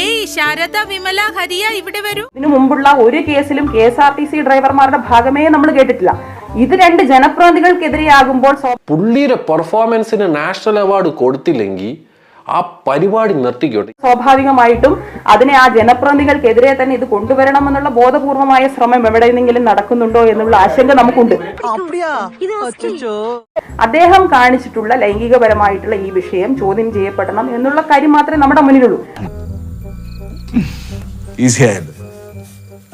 ഏയ് ശാരദ വിമല ഹരിയ ഇവിടെ വരൂ. ഇതിനു മുമ്പുള്ള ഒരു കേസിലും K S R T C ഡ്രൈവർമാരുടെ ഭാഗമേ നമ്മൾ കേട്ടിട്ടില്ല. ഇത് രണ്ട് ജനപ്രതിനിധികൾക്കെതിരെയാകുമ്പോൾ പുള്ളിയുടെ പെർഫോമൻസിന് നാഷണൽ അവാർഡ് കൊടുത്തില്ലെങ്കിൽ ആ പരിപാടി നിർത്തിക്കോട്ടെ. സ്വാഭാവികമായിട്ടും അതിനെ ആ ജനപ്രതിനിധികൾക്കെതിരെ തന്നെ ഇത് കൊണ്ടുവരണമെന്നുള്ള ബോധപൂർവമായ ശ്രമം എവിടെയെങ്കിലും നടക്കുന്നുണ്ടോ എന്നുള്ള ആശങ്ക നമുക്കുണ്ട്. അദ്ദേഹം കാണിച്ചിട്ടുള്ള ലൈംഗികപരമായിട്ടുള്ള ഈ വിഷയം ചോദ്യം ചെയ്യപ്പെടണം എന്നുള്ള കാര്യം മാത്രമേ നമ്മുടെ മുന്നിലുള്ളൂ.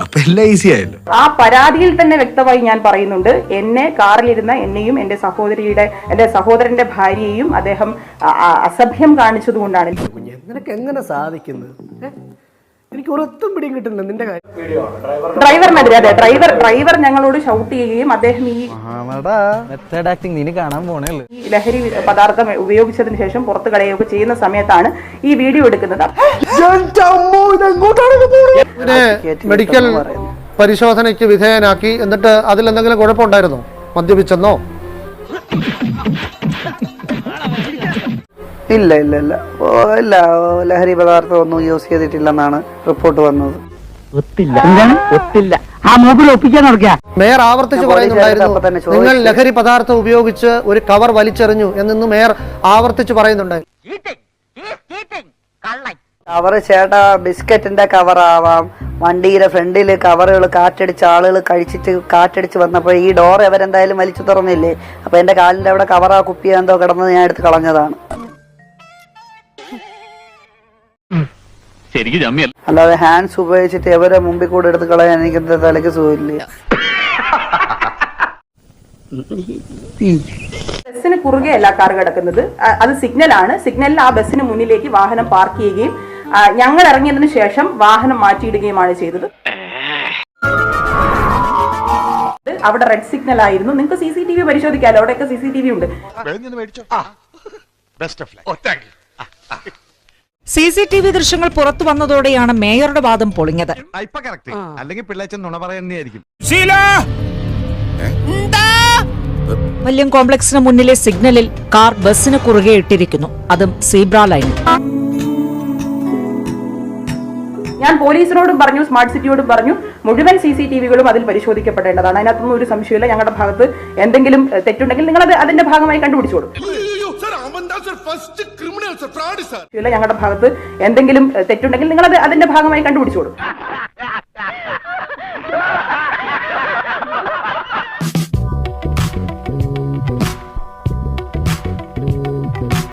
അപ്പൊ എല്ലാം ഈസി ആയല്ലോ. ആ പരാതിയിൽ തന്നെ വ്യക്തമായി ഞാൻ പറയുന്നുണ്ട്. എന്നെ കാറിലിരുന്ന എന്നെയും എന്റെ സഹോദരിയുടെ എന്റെ സഹോദരന്റെ ഭാര്യയെയും അദ്ദേഹം അസഭ്യം കാണിച്ചതുകൊണ്ടാണ് നിനക്ക് എങ്ങനെ സാധിക്കുന്നത്? എനിക്ക് ഒരൊത്തും പിടിയും കിട്ടുന്നില്ല നിന്റെ കാര്യം. ഡ്രൈവറിനെതിരെ അതെ ഡ്രൈവർ ഡ്രൈവർ ഞങ്ങളോട് ഷൗട്ട് ചെയ്യുകയും അദ്ദേഹം ഈ മെത്തേഡ് ആക്ടിങ് നിന് കാണാൻ പോണേ ഈ ലഹരി പദാർത്ഥം ഉപയോഗിച്ചതിന് ശേഷം പുറത്തു കളയുകയൊക്കെ ചെയ്യുന്ന സമയത്താണ് ഈ വീഡിയോ എടുക്കുന്നത്. ഇതിനെ മെഡിക്കൽ പരിശോധനയ്ക്ക് വിധേയനാക്കി. എന്നിട്ട് അതിൽ എന്തെങ്കിലും കുഴപ്പമുണ്ടായിരുന്നോ? മദ്യപിച്ചെന്നോ? ഇല്ല ഇല്ല ഇല്ല. ഓ, ഇല്ല ലഹരി പദാർത്ഥം ഒന്നും യൂസ് ചെയ്തിട്ടില്ലെന്നാണ് റിപ്പോർട്ട് വന്നത്. മേയർ ആവർത്തിച്ച് പറയുന്നുണ്ടായിരുന്നു. നിങ്ങൾ ലഹരി പദാർത്ഥം ഉപയോഗിച്ച് ഒരു കവർ വലിച്ചെറിഞ്ഞു എന്നു മേയർ ആവർത്തിച്ച് പറയുന്നുണ്ടായിരുന്നു. കവറ് ചേട്ട ബിസ്ക്കറ്റിന്റെ കവറാവാം ആവാം. വണ്ടിയുടെ ഫ്രണ്ടിൽ കവറുകൾ കാറ്റടിച്ച് ആളുകൾ കഴിച്ചിട്ട് കാറ്റടിച്ച് വന്നപ്പോൾ ഈ ഡോർ അവരെന്തായാലും വലിച്ചു തുറന്നില്ലേ? അപ്പൊ എന്റെ കാലിന്റെ അവിടെ കവറാ കുപ്പി എന്തോ കിടന്നത് ഞാൻ എടുത്ത് കളഞ്ഞതാണ്. ശരിക്കും ജമ്മിയല്ല. അല്ലാതെ ഹാൻഡ്സ് ഉപയോഗിച്ചിട്ട് എവരെ മുമ്പിൽ കൂടെ എടുത്ത് കളയാൻ എനിക്ക് തലയ്ക്ക് സുഖമില്ല. ബസ്സിന് കുറുകെ അല്ല കാർ കിടക്കുന്നത്. അത് സിഗ്നലാണ് സിഗ്നലിൽ ആ ബസ്സിന് മുന്നിലേക്ക് വാഹനം പാർക്ക് ചെയ്യുകയും ഞങ്ങൾ ഇറങ്ങിയതിനു ശേഷം വാഹനം മാറ്റിയിടുകയുമാണ് ചെയ്തത്. അവിടെ റെഡ് സിഗ്നൽ ആയിരുന്നു. നിങ്ങൾക്ക് സി സി ടി വി പരിശോധിക്കാമല്ലോ അവിടെയൊക്കെ സി സി ടി വി ഉണ്ട് സി സി ടി വി ദൃശ്യങ്ങൾ പുറത്തു വന്നതോടെയാണ് മേയറുടെ വാദം പൊളിഞ്ഞത്. അല്ലെങ്കിൽ പിള്ളേച്ചൻ നുണ പറയുന്നതായിരിക്കും. വല്യം കോംപ്ലക്സിന് മുന്നിലെ സിഗ്നലിൽ കാർ ബസ്സിന് കുറുകെ ഇട്ടിരിക്കുന്നു. അതും സീബ്ര ലൈനിൽ. ഞാൻ പോലീസിനോടും പറഞ്ഞു സ്മാർട്ട് സിറ്റിയോടും പറഞ്ഞു മുഴുവൻ സി സി ടി വികളും അതിൽ പരിശോധിക്കപ്പെടേണ്ടതാണ്. അതിനകത്തൊന്നും ഒരു സംശയമില്ല ഞങ്ങളുടെ ഭാഗത്ത് എന്തെങ്കിലും തെറ്റുണ്ടെങ്കിൽ നിങ്ങൾ അത് അതിന്റെ ഭാഗമായി കണ്ടുപിടിച്ചോളൂ ഞങ്ങളുടെ ഭാഗത്ത് എന്തെങ്കിലും തെറ്റുണ്ടെങ്കിൽ നിങ്ങൾ അത് അതിന്റെ ഭാഗമായി കണ്ടുപിടിച്ചോളൂ